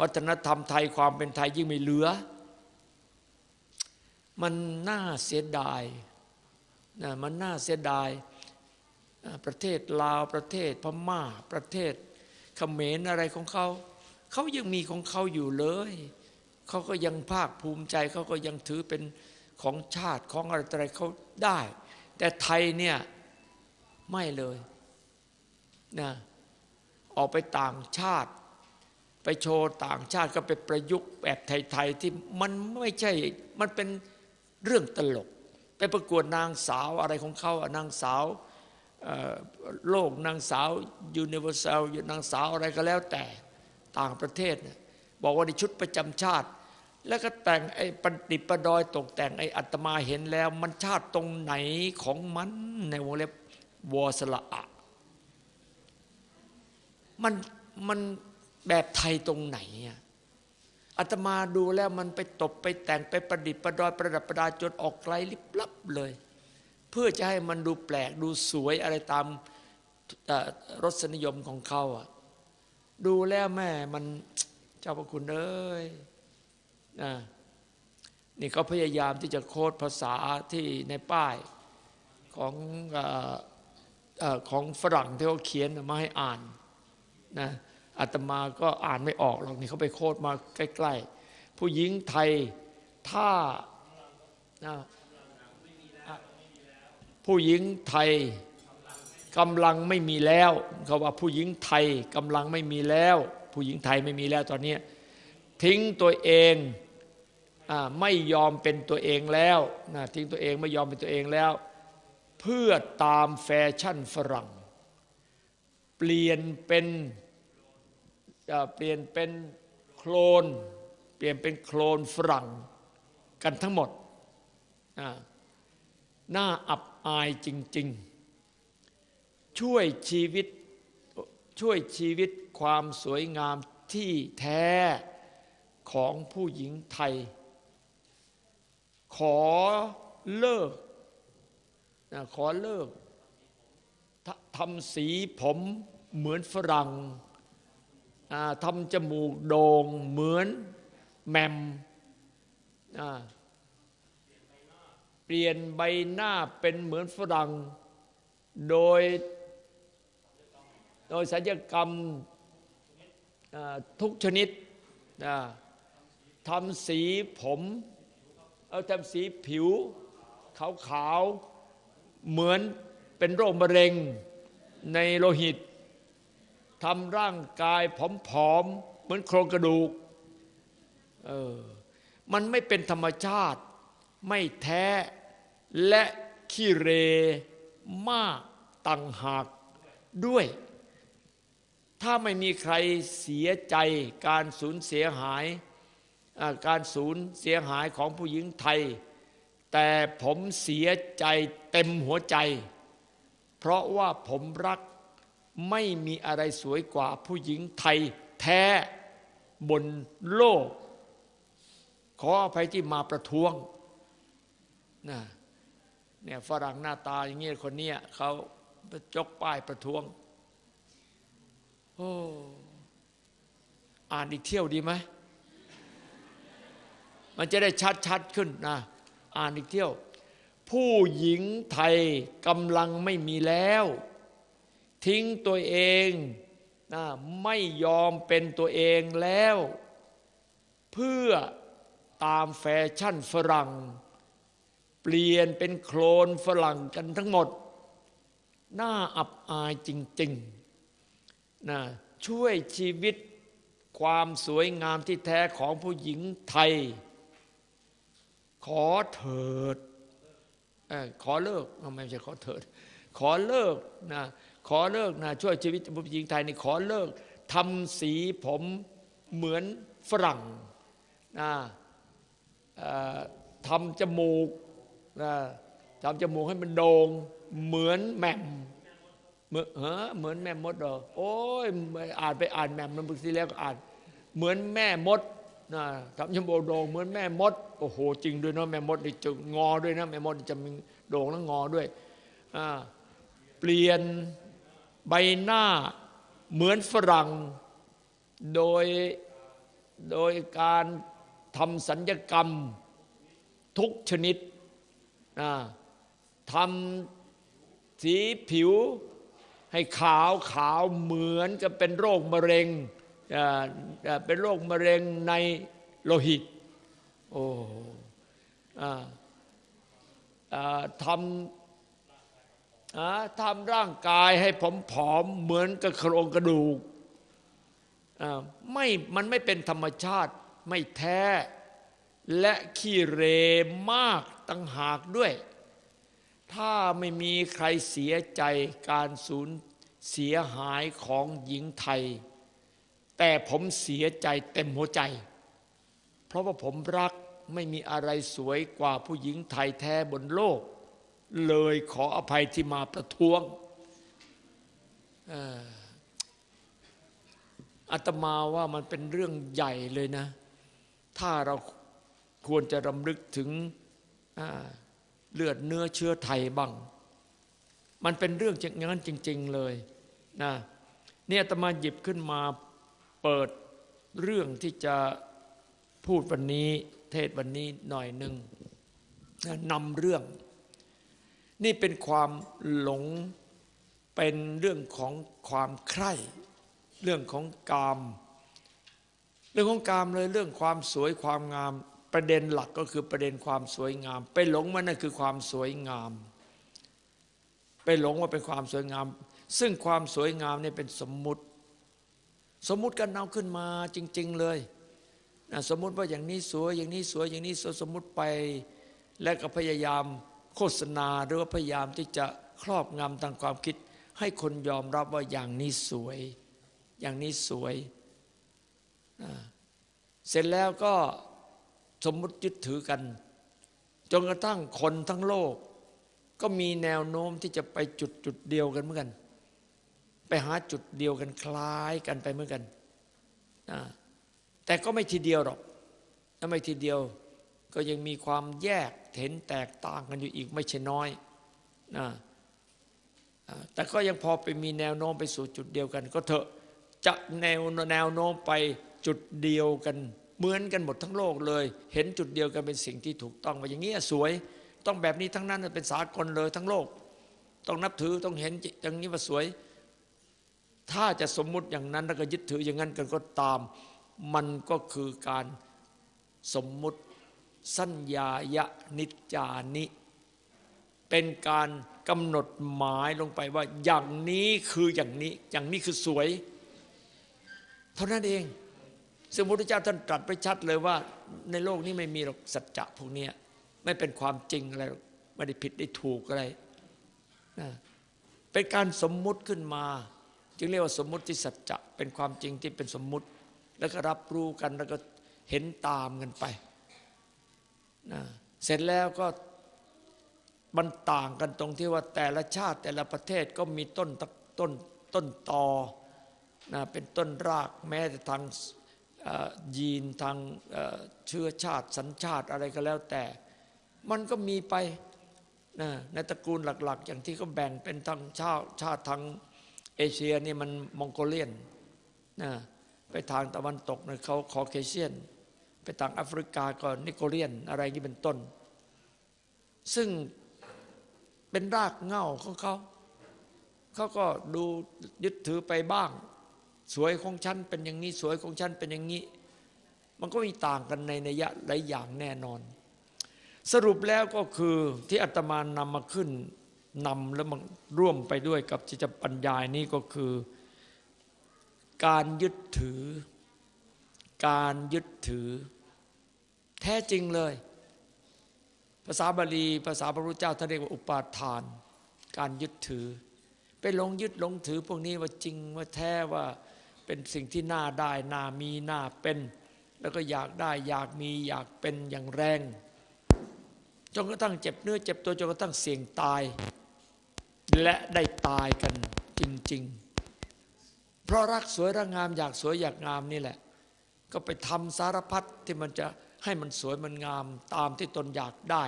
วัฒนธรรมไทยความเป็นไทยยิ่งไม่เหลือ มันน่าเสียดายนะมันน่าเสียดายประเทศลาวประเทศพม่าประเทศเขมรอะไรของเขาเขายังมีของเขาอยู่เลยเขาก็ยังภาคภูมิใจเขาก็ยังถือเป็นของชาติของอะไรออะไรเขาได้ แต่ไทยเนี่ยไม่เลยนะออกไปต่างชาติ ไปโชว์ต่างชาติก็ไปประยุกต์แบบไทยๆที่มันไม่ใช่ มันเป็นเรื่องตลก ไปประกวดนางสาวอะไรของเขานางสาวโลกนางสาวยูนิเวอร์แซลนางสาวอะไรก็แล้วแต่ต่างประเทศเนี่ยบอกว่าในชุดประจำชาติ แล้วก็แต่งไอ้ประดิประดอยตกแต่งไอ้อัตมาเห็นแล้ว มันชาติตรงไหนของมันในวงเล็บวอสละอะมันมัน แบบไทยตรงไหนอะอาตมาดูแล้วมันไปตบไปแต่งไปประดิษฐ์ประดอยประดับประดาจนออกไกลลิบลับเลย เพื่อจะให้มันดูแปลกดูสวยอะไรตามรสนิยมของเขาอะดูแล้วแม่มันเจ้าพระคุณเอ้ยนะนี่เขาพยายามที่จะโค้ดภาษาที่ในป้ายของออของฝรั่งที่เขาเขียนมาให้อ่านนะ อาตมาก็อ่านไม่ออกหรอกนี่เขาไปโคดมาใกล้ๆ ผู้หญิงไทยถ้าผู้หญิงไทยกำลังไม่มีแล้วเขาว่าผู้หญิงไทยกำลังไม่มีแล้ว ผู้หญิงไทยไม่มีแล้วตอนนี้ทิ้งตัวเองอไม่ยอมเป็นตัวเองแล้วนะทิ้งตัวเองไม่ยอมเป็นตัวเองแล้ว เพื่อตามแฟชั่นฝรั่ง เปลี่ยนเป็น เอ่อเปลี่ยนเป็นโคลน เปลี่ยนเป็นโคลนฝรั่งกันทั้งหมดน่าอับอายจริง ๆ ช่วยชีวิตช่วยชีวิตความสวยงามที่แท้ของผู้หญิงไทย ขอเลิกนะขอเลิกทำสีผมเหมือนฝรั่ง ทำจมูกโด่งเหมือนแมมเปลี่ยนใบหน้าเป็นเหมือนฝรั่ง โดย โดยศัลยกรรมทุกชนิดทำสีผมเอาทำสีผิว ขาวๆ เหมือนเป็นโรคมะเร็งในโลหิต ทำร่างกายผอมๆเหมือนโครงกระดูกเออมันไม่เป็นธรรมชาติ ไม่แท้และขี้เรมากต่างหากด้วย ถ้าไม่มีใครเสียใจการสูญเสียหายการสูญเสียหายของผู้หญิงไทย แต่ผมเสียใจเต็มหัวใจ เพราะว่าผมรัก ไม่มีอะไรสวยกว่าผู้หญิงไทยแท้บนโลก ขออภัยที่มาประท้วงนะเนี่ยฝรั่งหน้าตาอย่างเงี้ยคนเนี้ยเขาจกป้ายประท้วง โอ้อ่านอีกเที่ยวดีไหมมันจะได้ชัดๆขึ้นนะอ่านอีกเที่ยว ผู้หญิงไทยกำลังไม่มีแล้ว ทิ้งตัวเองนะไม่ยอมเป็นตัวเองแล้ว เพื่อตามแฟชั่นฝรั่ง เปลี่ยนเป็นโคลนฝรั่งกันทั้งหมด น่าอับอายจริงๆนะช่วยชีวิตความสวยงามที่แท้ของผู้หญิงไทย ขอเถิดอขอเลิกไม่ใช่ขอเถิด ขอเลิกนะ ขอเลิกนะช่วยชีวิตผู้หญิงไทยนี่ขอเลิกทำสีผมเหมือนฝรั่งนะทำจมูกนะทำจมูกให้มันโด่งเหมือนแหม่มเหมือนเหมือนแม่มดเหรอโอ้ยอ่านไปอ่านแม่มมันบางทีแล้วก็อ่านเหมือนแม่มดนะทำจมูกโด่งเหมือนแม่มดโอ้โหจริงด้วยเนาะแม่มดนี่จะงอด้วยนะแม่มดจะมีโด่งแล้วงอด้วยอ่าเปลี่ยน ใบหน้าเหมือนฝรั่ง โดยโดยการทำสัญญกรรมทุกชนิดนะทำสีผิวให้ขาวขาวเหมือนกับเป็นโรคมะเร็งเป็นโรคมะเร็งในโลหิตโอ้อ่าอ่าทำ ทำร่างกายให้ผอมๆเหมือนกับโครงกระดูกอ่าไม่มันไม่เป็นธรรมชาติไม่แท้ และขี้เรมากตั้งหากด้วย ถ้าไม่มีใครเสียใจการสูญเสียหายของหญิงไทย แต่ผมเสียใจเต็มหัวใจ เพราะว่าผมรักไม่มีอะไรสวยกว่าผู้หญิงไทยแท้บนโลก เลยขออภัยที่มาประท้วงอาตมาว่ามันเป็นเรื่องใหญ่เลยนะ ถ้าเราควรจะรำลึกถึงเลือดเนื้อเชื้อไทยบ้าง มันเป็นเรื่องอย่างนั้นจริง ๆเลยนะเนี่ยอาตมาหยิบขึ้นมาเปิดเรื่องที่จะพูดวันนี้เทศวันนี้หน่อยหนึ่งนำเรื่อง นี่เป็นความหลงเป็นเรื่องของความใคร่ เรื่องของกาม เรื่องของกามเลยเรื่องความสวยความงาม ประเด็นหลักก็คือประเด็นความสวยงาม ไปหลงมันนั่นคือความสวยงาม ไปหลงว่าเป็นความสวยงาม ซึ่งความสวยงามนี่เป็นสมมุติ สมมุติกันเอาขึ้นมาจริง ๆเลยนะสมมุติว่าอย่างนี้สวยอย่างนี้สวยอย่างนี้สวยสมมุติไป และก็พยายาม โฆษณาหรือว่าพยายามที่จะครอบงำทางความคิด ให้คนยอมรับว่าอย่างนี้สวย อย่างนี้สวย เสร็จแล้วก็สมมติยึดถือกัน จนกระทั่งคนทั้งโลก ก็มีแนวโน้มที่จะไปจุดจุดเดียวกันเหมือนกัน ไปหาจุดเดียวกันคล้ายกันไปเหมือนกัน แต่ก็ไม่ทีเดียวหรอกถ้าไม่ทีเดียว ก็ยังมีความแยกเห็นแตกต่างกันอยู่อีกไม่ใช่น้อยนะแต่ก็ยังพอไปมีแนวโน้มไปสู่จุดเดียวกัน ก็เถอะจะแนวแนวโน้มไปจุดเดียวกัน เหมือนกันหมดทั้งโลกเลย เห็นจุดเดียวกันเป็นสิ่งที่ถูกต้องว่าอย่างนี้สวย ต้องแบบนี้ทั้งนั้นเป็นสากลเลยทั้งโลก ต้องนับถือต้องเห็นอย่างนี้ว่าสวย ถ้าจะสมมุติอย่างนั้นแล้วก็ยึดถืออย่างนั้นกันก็ตาม มันก็คือการสมมุติ สัญญายะนิจจานิ เป็นการกำหนดหมายลงไปว่าอย่างนี้คืออย่างนี้ อย่างนี้คือสวย เท่านั้นเอง ซึ่งพระพุทธเจ้าท่านตรัสไปชัดเลยว่า ในโลกนี้ไม่มีหรอกสัจจะพวกนี้ไม่เป็นความจริงอะไรไม่ได้ผิดได้ถูกอะไรนะเป็นการสมมุติขึ้นมา จึงเรียกว่าสมมุติที่สัจจะเป็นความจริงที่เป็นสมมุติ แล้วก็รับรู้กันแล้วก็เห็นตามกันไป เสร็จแล้วก็มันต่างกันตรงที่ว่าแต่ละชาติแต่ละประเทศก็มีต้นตะต้นต้นตอนะเป็นต้นรากแม้แต่ทางยีนทางเชื้อชาติสัญชาติอะไรก็แล้วแต่ มันก็มีไปนะในตระกูลหลัก ๆ อย่างที่เขาแบ่งเป็นทางชาติชาติทางเอเชียนี่มันมองโกเลียนนะไปทางตะวันตกเนี่ยเขาคอเคเชียน ไปทางแอฟริกาก็นิโกเลียนอะไรนี่เป็นต้น ซึ่งเป็นรากเหง้าของเขา เขาก็ดูยึดถือไปบ้าง สวยของฉันเป็นอย่างนี้ สวยของฉันเป็นอย่างนี้ มันก็มีต่างกันในนัยะหลายอย่างแน่นอน สรุปแล้วก็คือที่อาตมานำมาขึ้นนำแล้วมันร่วมไปด้วยกับที่จะบรรยายนี้ก็คือ การยึดถือ การยึดถือ แท้จริงเลย ภาษาบาลีภาษาพระพุทธเจ้าท่านเรียกว่าอุปาทาน การยึดถือ ไปหลงยึดหลงถือพวกนี้ว่าจริงว่าแท้ว่าเป็นสิ่งที่น่าได้น่ามีน่าเป็น แล้วก็อยากได้อยากมีอยากเป็นอย่างแรงจนกระทั่งเจ็บเนื้อเจ็บตัวจนกระทั่งเสี่ยงตาย และได้ตายกันจริง ๆ เพราะรักสวยรักงามอยากสวยอยากงามนี่แหละ ก็ไปทำสารพัดที่มันจะ ให้มันสวยมันงามตามที่ตนอยากได้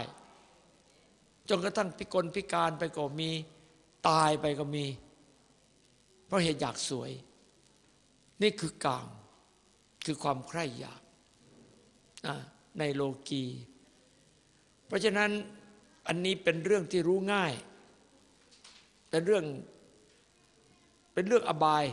จนกระทั่งพิกลพิการไปก็มีตายไปก็มี เพราะเหตุอยากสวย นี่คือกามคือความใคร่อยากในโลกี เพราะฉะนั้นอันนี้เป็นเรื่องที่รู้ง่าย เป็นเรื่องเป็นเรื่องอบาย